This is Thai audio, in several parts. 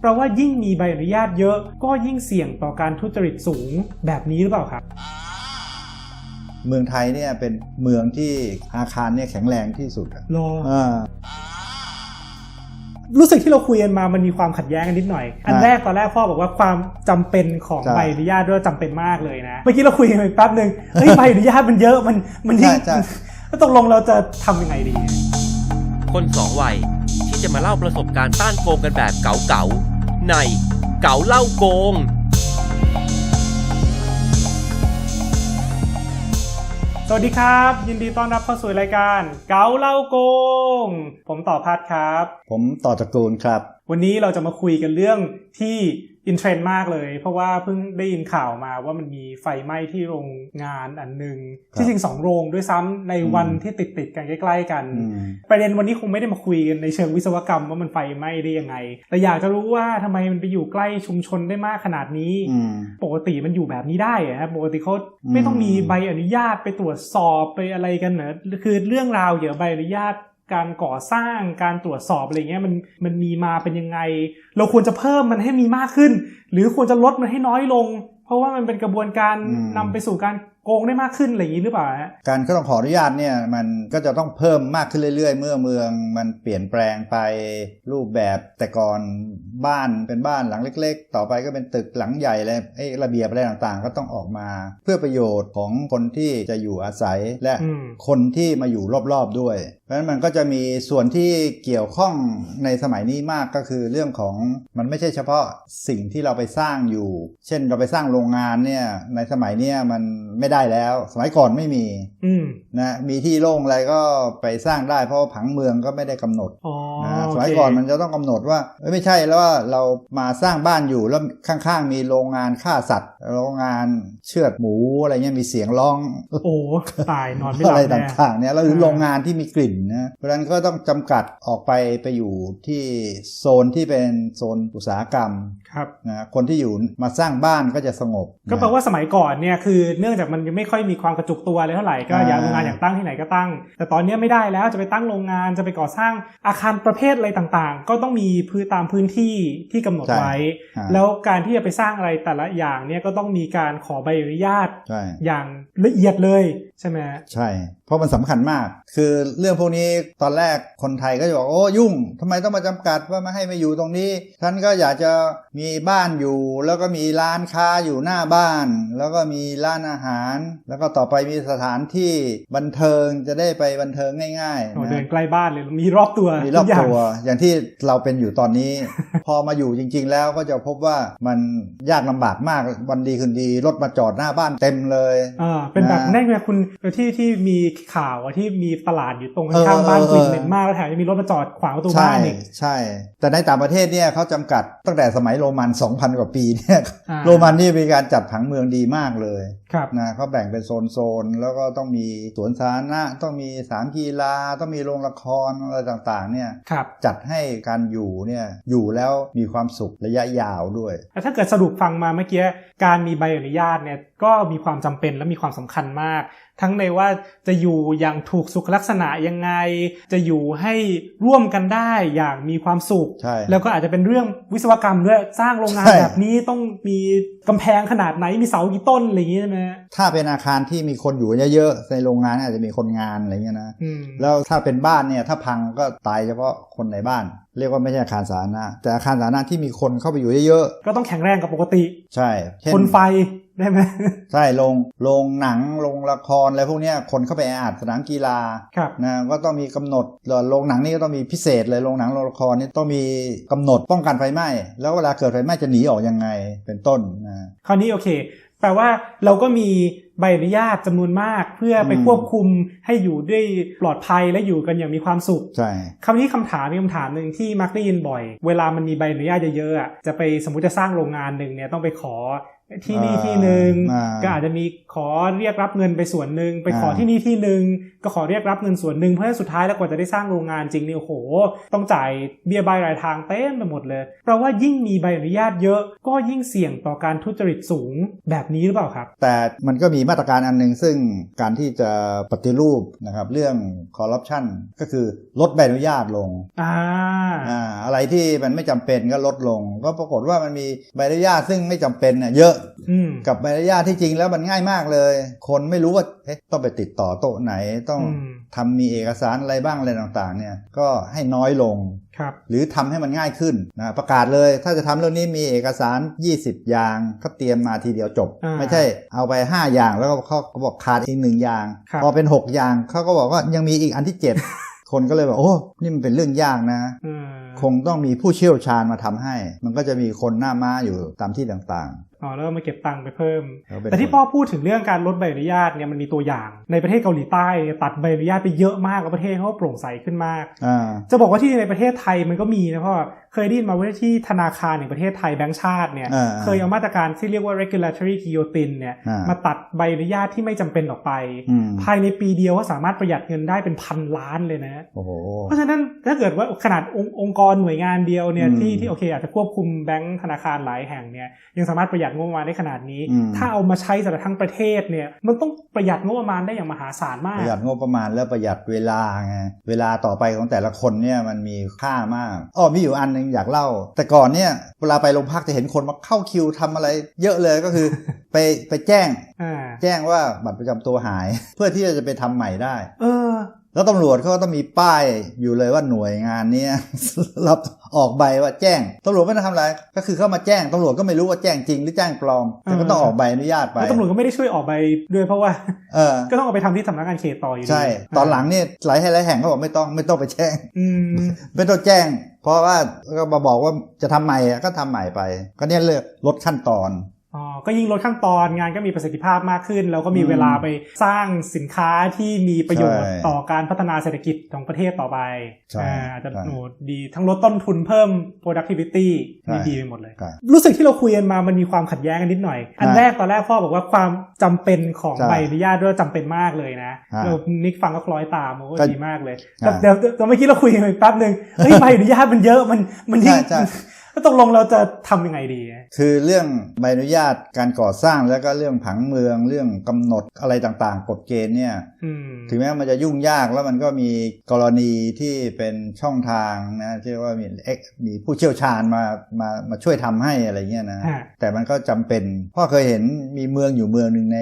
เพราะว่ายิ่งมีใบอนุญาตเยอะ ก็ยิ่งเสี่ยงต่อการทุจริตสูงแบบนี้หรือเปล่าครับ เมืองไทยเนี่ยเป็นเมืองที่อาคารเนี่ยแข็งแรงที่สุดอะรออ่า รู้สึกที่เราคุยกันมามันมีความขัดแย้งกันนิดหน่อย อันใช่แรกตอนแรกพ่อบอกว่าความจำเป็นของใช่ใบอนุญาตด้วยจำเป็นมากเลยนะ เมื่อกี้เราคุยกันไปแป๊บหนึ่งเฮ้ย ใบอนุญาตมันเยอะมันมันยิ่งใช่ใช่ แล้วตกลงเราจะทำยังไงดี คนสองวัย ที่จะมาเล่าประสบการณ์ต้านโกงกันแบบเก๋าๆในเก๋าเล่าโกง สวัสดีครับ ยินดีต้อนรับเข้าสู่รายการ เก๋าเล่าโกง ผมต่อพัดครับ ผมต่อตระกูลครับ วันนี้เราจะมาคุยกันเรื่องที่อินเทรนด์มากเลย เพราะว่าเพิ่งได้ยินข่าวมาว่ามันมีไฟไหม้ที่โรงงานอันหนึ่งครับที่จริงสองโรงด้วยซ้ำในวันอืมที่ติดติดๆกันใกล้ๆกันอืมประเด็นวันนี้คงไม่ได้มาคุยกันในเชิงวิศวกรรมว่ามันไฟไหม้ได้ยังไง แต่อยากจะรู้ว่าทำไมมันไปอยู่ใกล้ชุมชนได้มากขนาดนี้อืมปกติมันอยู่แบบนี้ได้อะครับปกติเขาอืมไม่ต้องมีใบอนุญาตไปตรวจสอบไปอะไรกันเนอะคือเรื่องราวเกี่ยวกับใบอนุญาต การก่อสร้างการตรวจสอบอะไรเงี้ยมันมันมีมาเป็นยังไง เราควรจะเพิ่มมันให้มีมากขึ้น หรือควรจะลดมันให้น้อยลง เพราะว่ามันเป็นกระบวนการอืมนำไปสู่การ โกงได้มากขึ้นอะไรอย่างนี้หรือเปล่าฮะการก็ต้องขออนุญาตเนี่ยมันก็จะต้องเพิ่มมากขึ้นเรื่อย ๆ เมื่อเมืองมันเปลี่ยนแปลงไปรูปแบบแต่ก่อนบ้านเป็นบ้านหลังเล็ก ๆ ต่อไปก็เป็นตึกหลังใหญ่เลยไอ้ระเบียบอะไรต่างๆ ก็ต้องออกมา เพื่อประโยชน์ของคนที่จะอยู่อาศัยและอืมคนที่มาอยู่รอบๆด้วย เพราะฉะนั้นมันก็จะมีส่วนที่เกี่ยวข้องในสมัยนี้มากก็คือเรื่องของมันไม่ใช่เฉพาะสิ่งที่เราไปสร้างอยู่ เช่นเราไปสร้างโรงงานเนี่ยในสมัยเนี้ยมันไม่ได้แล้ว สมัยก่อนไม่มีอืมนะมีที่โล่งอะไรก็ไปสร้างได้เพราะว่าผังเมืองก็ไม่ได้กำหนดอ๋อนะโเคสมัยก่อนมันจะต้องกำหนดว่าเอ้ยไม่ใช่แล้วว่าเรามาสร้างบ้านอยู่แล้วข้างๆมีโรงงานฆ่าสัตว์ โรงงานเชือดหมูอะไรเงี้ยมีเสียงร้องโอ้โหตายนอนไม่หลัอะบไรแน่ต่างๆเนี่ยแล้วหรืออ่าโรงงานที่มีกลิ่นนะเพราะฉะนั้นก็ต้องจำกัดออกไปไปอยู่ที่โซนที่เป็นโซนอุตสาหกรรมครับนะคนที่อยู่มาสร้างบ้านก็จะสงบ ก็แปลว่าสมัยก่อนเนี่ยคือเนื่องจากมันยังไม่ค่อยมีความกระจุกตัวเลยเท่าไหร่ก็อ่าอยากโรงงานอยากตั้งที่ไหนก็ตั้ง แต่ตอนนี้ไม่ได้แล้วจะไปตั้งโรงงานจะไปก่อสร้างอาคารประเภทอะไรต่างๆ ก็ต้องมีพื้นตามพื้นที่ที่กำหนดใช่ไว้อ่าแล้วการที่จะไปสร้างอะไรแต่ละอย่างเนี่ยก็ต้องมีการขอใบอนุญาตใช่อย่างละเอียดเลยใช่ไหมใช่ เพราะมันสำคัญมาก คือเรื่องพวกนี้ตอนแรกคนไทยก็จะบอกโอ้ยุ่งทำไมต้องมาจำกัดว่าไม่ให้มาอยู่ตรงนี้ฉันก็อยากจะมีบ้านอยู่ แล้วก็มีร้านค้าอยู่หน้าบ้าน แล้วก็มีร้านอาหารแล้วก็ต่อไปมีสถานที่บันเทิงจะได้ไปบันเทิงง่ายโอ้ๆเดินนะใกล้บ้านเลยมีรอบตัวมีรอบทุกย่างตัว อย่างที่เราเป็นอยู่ตอนนี้ พอมาอยู่จริง ๆ แล้วก็จะพบว่ามันยากลำบากมากวันดีคืนดีรถมาจอดหน้าบ้านเต็มเลยอ่าเป็นแบบนะนั่นไงคุณที่ที่มีข่าวอะที่มีตลาดอยู่ตรงเออข้างๆบ้านเออกลิ่นเออเหม็นมากแล้วแถมยังมีรถมาจอดขวางประตูใช่บ้านอีกใช่ แต่ในต่างประเทศเนี่ยเขาจำกัดตั้งแต่สมัยโรมัน 2,000 กว่าปีเนี่ยอ่าโรมันนี่มีการจัดผังเมืองดีมากเลยครับนะเขาแบ่งเป็นโซนๆ แล้วก็ต้องมีสวนสาธารณะต้องมีสนามกีฬาต้องมีโรงละครอะไรต่างๆเนี่ยครับจัดให้การอยู่เนี่ยอยู่แล้วมีความสุขระยะยาวด้วยแต่ถ้าเกิดสรุปฟังมาเมื่อกี้การมีใบอนุญาตเนี่ยก็มีความจำเป็นและมีความสำคัญมากทั้งในว่าจะอยู่อย่างถูกสุขลักษณะยังไง จะอยู่ให้ร่วมกันได้อย่างมีความสุขใช่แล้วก็อาจจะเป็นเรื่องวิศวกรรมด้วยสร้างโรงงานใช่แบบนี้ต้องมีกำแพงขนาดไหนมีเสากี่ต้นอะไรอย่างงี้ใช่ไหมถ้าเป็นอาคารที่มีคนอยู่เยอะๆในโรงงานอาจจะมีคนงานอะไรเงี้ยนะอืมแล้วถ้าเป็นบ้านเนี่ยถ้าพังก็ตายเฉพาะคนในบ้าน เรียกว่าไม่ใช่อาคารสาธารณะแต่อาคารสาธารณะที่มีคนเข้าไปอยู่เยอะก็ต้องแข็งแรงกับปกติๆใช่เช่นคนไฟ ได้ไหมใช่โรงโรงหนังโรงละครอะไรพวกเนี้ยคนเข้าไปแออัดสนามกีฬาครับนะก็ต้องมีกำหนดโรงหนังนี่ก็ต้องมีพิเศษเลยโรงหนังโรงละครนี่ต้องมีกำหนดป้องกันไฟไหม้แล้วเวลาเกิดไฟไหม้จะหนีออกยังไงเป็นต้นนะคราวนี้โอเค แปลว่าเราก็มีใบอนุญาตจำนวนมากเพื่อไปอืมควบคุมให้อยู่ด้วยปลอดภัยและอยู่กันอย่างมีความสุขใช่คำนี้คำถามมีคำถามหนึ่งที่มักได้ยินบ่อย เวลามันมีใบอนุญาตเยอะๆอะจะไปสมมติจะสร้างโรงงานหนึ่งเนี่ยต้องไปขอ ที่นี่ที่หนึ่งอ่าก็อาจจะมีขอเรียกรับเงินไปส่วนหนึ่งไปขออ่าที่นี่ที่หนึ่งก็ขอเรียกรับเงินส่วนหนึ่งเพราะฉะนั้นสุดท้ายแล้วกว่าจะได้สร้างโรงงานจริงเนี่ยโอ้โห ต้องจ่ายเบี้ยใบรายทางเต็มไปหมดเลยเพราะว่ายิ่งมีใบอนุญาตเยอะ ก็ยิ่งเสี่ยงต่อการทุจริตสูงแบบนี้หรือเปล่าครับ แต่มันก็มีมาตรการอันหนึ่งซึ่งการที่จะปฏิรูปนะครับเรื่องคอร์รัปชันก็คือลดใบอนุญาตลงอ่าอ่าอะไรที่มันไม่จำเป็นก็ลดลง ก็ปรากฏว่ามันมีใบอนุญาตซึ่งไม่จำเป็นเนี่ยเยอะอืมกับใบอนุญาตที่จริงแล้วมันง่ายมากเลย คนไม่รู้ว่าเอ๊ะต้องไปติดต่อโต๊ะไหนต้องอืมทำมีเอกสารอะไรบ้างอะไรต่างๆ เนี่ยก็ให้น้อยลงครับหรือทำให้มันง่ายขึ้นนะประกาศเลย ถ้าจะทำเรื่องนี้มีเอกสาร 20 อย่างก็เตรียมมาทีเดียวจบอ่าไม่ใช่เอาไป 5 อย่างแล้วก็เขาก็บอกขาดอีกหนึ่งอย่างครับพอเป็น 6 อย่างเขาก็บอกว่ายังมีอีกอันที่ 7คนก็เลยบอกโอ้ นี่มันเป็นเรื่องยากนะอืมคงต้องมีผู้เชี่ยวชาญมาทำให้ มันก็จะมีคนหน้าม้าอยู่ตามที่ต่าง อ๋อแล้วก็มาเก็บตังค์ไปเพิ่มๆแล้วเป็นแต่ที่พ่อพูดถึงเรื่องการลดใบอนุญาตเนี่ยมันมีตัวอย่างในประเทศเกาหลีใต้เนี่ยตัดใบอนุญาตไปเยอะมากแล้วประเทศเขาก็โปร่งใสขึ้นมากอ่าจะบอกว่าที่ในประเทศไทยมันก็มีนะพ่อ เคยได้ยินมาว่าที่ธนาคารแห่งประเทศไทยแบงก์ชาติเนี่ยอ่าเคยเอามาตรการที่เรียกว่า regulatory guillotine เนี่ยอ่ามมาตัดใบอนุญาตที่ไม่จำเป็นออกไปอืมภายในปีเดียวก็สามารถประหยัดเงินได้เป็นพันล้านเลยนะโอ้โหเพราะฉะนั้นถ้าเกิดว่าขนาดองค์องค์กรหน่วยงานเดียวเนี่ยอืมที่ที่โอเคอาจจะควบคุมแบงก์ธนาคารหลายแห่งเนี่ยยังสามารถประหยัดงบประมาณได้ขนาดนี้อืมถ้าเอามาใช้สำหรับทั้งประเทศเนี่ยมันต้องประหยัดงบประมาณได้อย่างมหาศาลมาปกระหยัดงบประมาณแล้วประหยัดเวลาไงเวลาต่อไปของแต่ละคนเนี่ยมันมีค่ามากอ้อมีอยู่อันหนึงอยากเล่า แต่ก่อนเนี่ยเวลาไปโรงพักจะเห็นคนมาเข้าคิวทำอะไร เยอะเลยก็คือไปไปแจ้งอ่าแจ้งว่าบัตรประจำตัวหาย เพื่อที่จะไปทำใหม่ได้ เออ แล้วตำรวจเขาก็ต้องมีป้ายอยู่เลยว่าหน่วยงานเนี้ยรับออกใบว่าแจ้งตำรวจไม่ได้ทำอะไรก็คือเข้ามาแจ้งตำรวจก็ไม่รู้ว่าแจ้งจริงหรือแจ้งปลอมแต่ก็ต้องเออออกใบอนุญาตไปแล้วตำรวจก็ไม่ได้ช่วยออกใบด้วยเพราะว่าเออก็ต้องเอาไปทำที่สำนักงานเขตต่ออยู่ดีใช่ ตอนหลังเนี่ยหลายแห่งหลายแห่งเขาบอกไม่ต้องไม่ต้องไปแจ้งอืมไม่ต้องแจ้ง เพราะว่าก็มาบอกว่าจะทำใหม่ก็ทำใหม่ไป ก็เนี่ยเลือกลดขั้นตอนอ๋อ ก็ยิ่งลดขั้นตอนงานก็มีประสิทธิภาพมากขึ้น แล้วก็มีอืมเวลาไปสร้างสินค้าที่มีประโยชน์ใช่ต่อการพัฒนาเศรษฐกิจของประเทศต่อไปใช่อ่าอาจจะใช่โอ้ดีทั้งลดต้นทุนเพิ่ม productivity ใช่มีดีไปหมดเลยใช่รู้สึกที่เราคุยกันมามันมีความขัดแย้งกันนิดหน่อย อันใช่แรกตอนแรกพ่อบอกว่าความจำเป็นของใช่ใบอนุญาตด้วยจำเป็นมากเลยนะใช่เรานิกฟังก็คล้อยตามโอ้ก็ดีมากเลยใช่แต่เดี๋ยวเดี๋ยวเมื่อกี้เราคุยกันไปแป๊บหนึ่งเฮ้ยใบอนุญาตมันเยอะมันมันยิ่งใช่ใช่แล้วตกลงเราจะทำยังไงดี คือเรื่องใบอนุญาตการก่อสร้างแล้วก็เรื่องผังเมืองเรื่องกำหนดอะไรต่างๆกฎเกณฑ์เนี่ยอืมถึงแม้มันจะยุ่งยากแล้วมันก็มีกรณีที่เป็นช่องทางนะที่ว่ามีเอ็กมีผู้เชี่ยวชาญมามามาช่วยทำให้อะไรเงี้ยนะฮะแต่มันก็จำเป็นพ่อเคยเห็นมีเมืองอยู่เมืองหนึ่งใน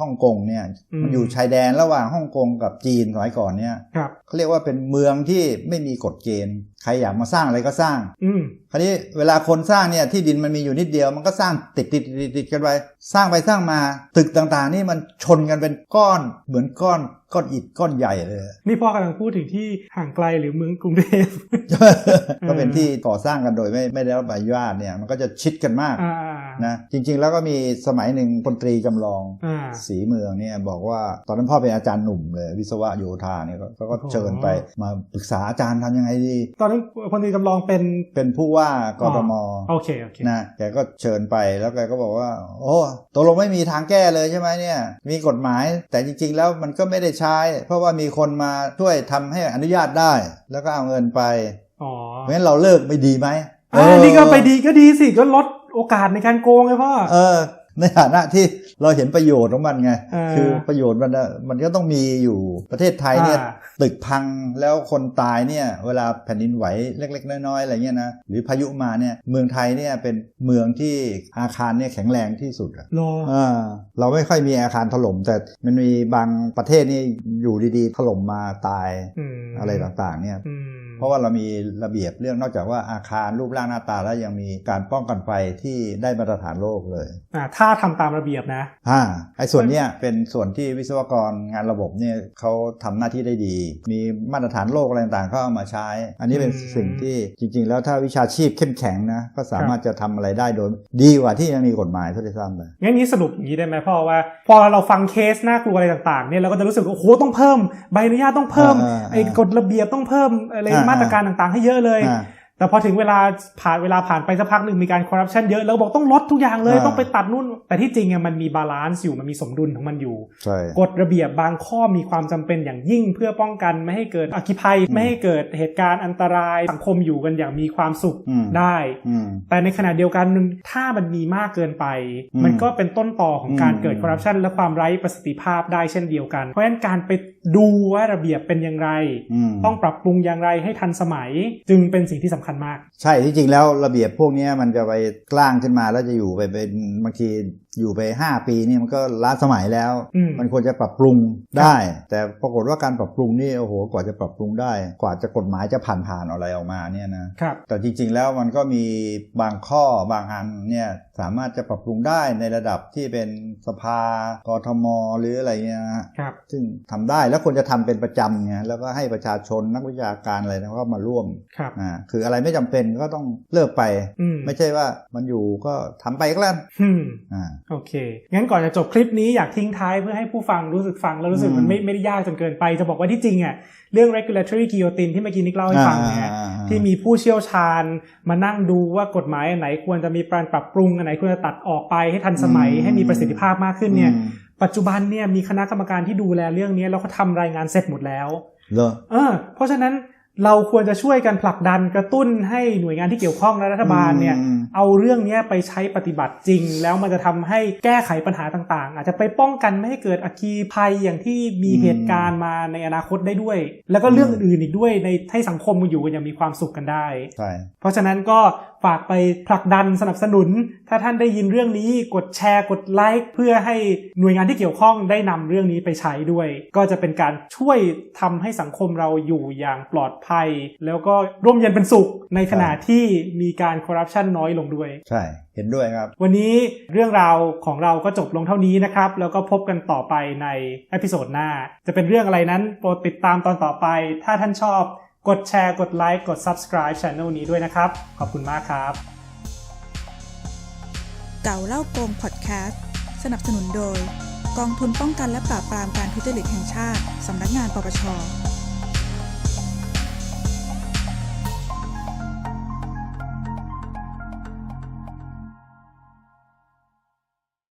ฮ่องกงเนี่ยอืมมันอยู่ชายแดนระหว่างฮ่องกงกับจีนสมัยก่อนเนี่ยครับเขาเรียกว่าเป็นเมืองที่ไม่มีกฎเกณฑ์ ใครอยากมาสร้างอะไรก็สร้าง อืมคราวนี้เวลาคนสร้างเนี่ยที่ดินมันมีอยู่นิดเดียว มันก็สร้างติดติดติดติดกันไปสร้างไปสร้างมา ตึกต่างๆ นี่มันชนกันเป็นก้อนเหมือนก้อน ก้อนอิฐก้อนใหญ่เลย นี่พ่อกำลังพูดถึงที่ห่างไกลหรือเมืองกรุงเทพก็เป็นที่ก่อสร้างกันโดยไม่ไม่ได้รับอนุญาตเนี่ยมันก็จะชิดกันมากอ่านะจริง ๆ แล้วก็มีสมัยหนึ่งพลตรีจำลองอ่าสีเมืองเนี่ยบอกว่าตอนนั้นพ่อเป็นอาจารย์หนุ่มเลย วิศวะโยธาเนี่ยก็เขาก็โอ้โหเชิญไปมาปรึกษาอาจารย์ทำยังไงดี ตอนนั้นพลตรีจำลองเป็นเป็นผู้ว่ากทมโอเคโอเคนะแกก็เชิญไปแล้วแกก็บอกว่า โอ้ตกลงไม่มีทางแก้เลยใช่ไหมเนี่ยมีกฎหมายแต่จริง ๆ แล้วมันก็ไม่ได้ใช้ เพราะว่ามีคนมาช่วยทำให้อนุญาตได้ แล้วก็เอาเงินไปอ๋อเพราะฉะนั้นเราเลิกไม่ดีไหมอ่านี่ก็ไปดีก็ดีสิก็ลดโอกาสในการโกงไงพ่อเออ ในฐานะที่เราเห็นประโยชน์ของมันไงเออคือประโยชน์มันอะมันก็ต้องมีอยู่ประเทศไทยเนี่ยอ่าตึกพังแล้วคนตายเนี่ย เวลาแผ่นดินไหวเล็ก ๆ น้อยๆอะไรเงี้ยนะหรือพายุมาเนี่ยเมืองไทยเนี่ยเป็นเมืองที่อาคารเนี่ยแข็งแรงที่สุดอะรออ่าเราไม่ค่อยมีอาคารถล่ม แต่มันมีบางประเทศนี่อยู่ดีๆ ถล่มมาตายอืมอะไรต่างๆเนี่ยอืมเพ ราะว่าเรามีระเบียบเรื่องนอกจากว่าอาคารรูปร่างหน้าตาแล้วยังมีการป้องกันไฟที่ได้มาตรฐานโลกเลยอ่าถ้าทำตามระเบียบนะอ่าไอ้ส่วนเนี้ยเป็นส่วนที่วิศวกรงานระบบเนี่ยเขาทำหน้าที่ได้ดี มีมาตรฐานโลกอะไรต่างๆเขาเอามาใช้ อันนี้เป็นอืมสิ่งที่จริง ๆ แล้วถ้าวิชาชีพเข้มแข็งนะก็สามารถจะทำอะไรได้โดยดีกว่าที่ยังมีกฎหมายเท่าที่ซ้ำไปงั้นนี้สรุปอย่างนี้ได้ไหมพ่อว่า พอเราฟังเคสน่ากลัวอะไรต่างๆเนี่ยเราก็จะรู้สึกว่าโอ้โหต้องเพิ่มใบอนุญาตต้องเพิ่มอ่าอ่าไอ้กฎระเบียบต้องเพิ่มอะไรอ่ามาตรการต่างๆให้เยอะเลย แต่พอถึงเวลาผ่านเวลาผ่านไปสักพักหนึ่งมีการคอร์รัปชันเยอะแล้วบอกต้องลดทุกอย่างเลยอ่าต้องไปตัดนู่น แต่ที่จริงอะมันมีบาลานซ์อยู่มันมีสมดุลของมันอยู่ใช่กฎระเบียบบางข้อมีความจำเป็นอย่างยิ่งเพื่อป้องกันไม่ให้เกิดอัคคีภัยไม่ให้เกิดเหตุการณ์อันตรายสังคมอยู่กันอย่างมีความสุขอืมได้อืมแต่ในขณะเดียวกันถ้ามันมีมากเกินไปอืมมันก็เป็นต้นต่อของการอืมเกิดคอร์รัปชันและความไร้ประสิทธิภาพได้เช่นเดียวกัน เพราะฉะนั้นการไปดูว่าระเบียบเป็นอย่างไรอืมต้องปรับปรุงอย่างไรให้ทันสมัย จึงเป็นสิ่งที่สำคัญมาก ใช่ที่จริงแล้วระเบียบพวกเนี้ยมันจะไปกล้างขึ้นมาแล้วจะอยู่ไปเป็นบางทีอยู่ไป 5 ปีนี่มันก็ล้าสมัยแล้วอืมมันควรจะปรับปรุงได้ แต่ปรากฏว่าการปรับปรุงนี่โอ้โหกว่าจะปรับปรุงได้ กว่าจะกฎหมายจะผ่านผ่านๆอะไรออกมาเนี่ยนะครับแต่จริงๆแล้วมันก็มีบางข้อบางอันเนี่ยสามารถจะปรับปรุงได้ในระดับที่เป็นสภากทม หรืออะไรเงี้ยนะฮะครับซึ่งทำได้แล้วควรจะทำเป็นประจำไงแล้วก็ให้ประชาชนนักวิชาการอะไรนะเข้ามาร่วมครับอ่าคืออะไรไม่จำเป็นก็ต้องเลิกไปอืมไม่ใช่ว่ามันอยู่ก็ทำไปก็แล้วอืมอ่าโอเค งั้นก่อนจะจบคลิปนี้อยากทิ้งท้ายเพื่อให้ผู้ฟังรู้สึกฟังแล้วรู้สึกอืมมันไม่ไม่ได้ยากจนเกินไป จะบอกว่าที่จริงอะเรื่อง regulatory guillotine ที่เมื่อกี้นิกเล่าให้ฟังเนี่ยอ่าอ่าอ่าที่มีผู้เชี่ยวชาญมานั่งดูว่ากฎหมายอันไหนควรจะมีการปรับปรุงอันไหนควรจะตัดออกไปให้ทันสมัยอืมให้มีประสิทธิภาพมากขึ้นเนี่ยอืมปัจจุบันเนี่ยมีคณะกรรมการที่ดูแลเรื่องนี้แล้วเขาทำรายงานเสร็จหมดแล้วเหรอเออเพราะฉะนั้น เราควรจะช่วยกันผลักดันกระตุ้นให้หน่วยงานที่เกี่ยวข้องและรัฐบาลเนี่ยอืมเอาเรื่องเนี้ยไปใช้ปฏิบัติจริง แล้วมันจะทำให้แก้ไขปัญหาต่างๆ อาจจะไปป้องกันไม่ให้เกิดอัคคีภัยอย่างที่มีอืมเหตุการณ์มาในอนาคตได้ด้วย แล้วก็เรื่องอืมอื่นๆอีกด้วยในให้สังคมมันอยู่กันอย่างมีความสุขกันได้ใช่เพราะฉะนั้นก็ ฝากไปผลักดันสนับสนุน ถ้าท่านได้ยินเรื่องนี้กดแชร์กดไลค์เพื่อให้หน่วยงานที่เกี่ยวข้องได้นำเรื่องนี้ไปใช้ด้วย ก็จะเป็นการช่วยทำให้สังคมเราอยู่อย่างปลอดภัย แล้วก็ร่มเย็นเป็นสุขในขณะที่มีการคอร์รัปชันน้อยลงด้วย ใช่เห็นด้วยครับ วันนี้เรื่องราวของเราก็จบลงเท่านี้นะครับ แล้วก็พบกันต่อไปในเอพิโซดหน้า จะเป็นเรื่องอะไรนั้นโปรดติดตามตอนต่อไป ถ้าท่านชอบ กดแชร์กดไลค์กด subscribe channel นี้ด้วยนะครับ ขอบคุณมากครับ เก่าเล่าโกงพอดแคสต์สนับสนุนโดย กองทุนป้องกันและปราบปรามการทุจริตแห่งชาติ สำนักงานปปช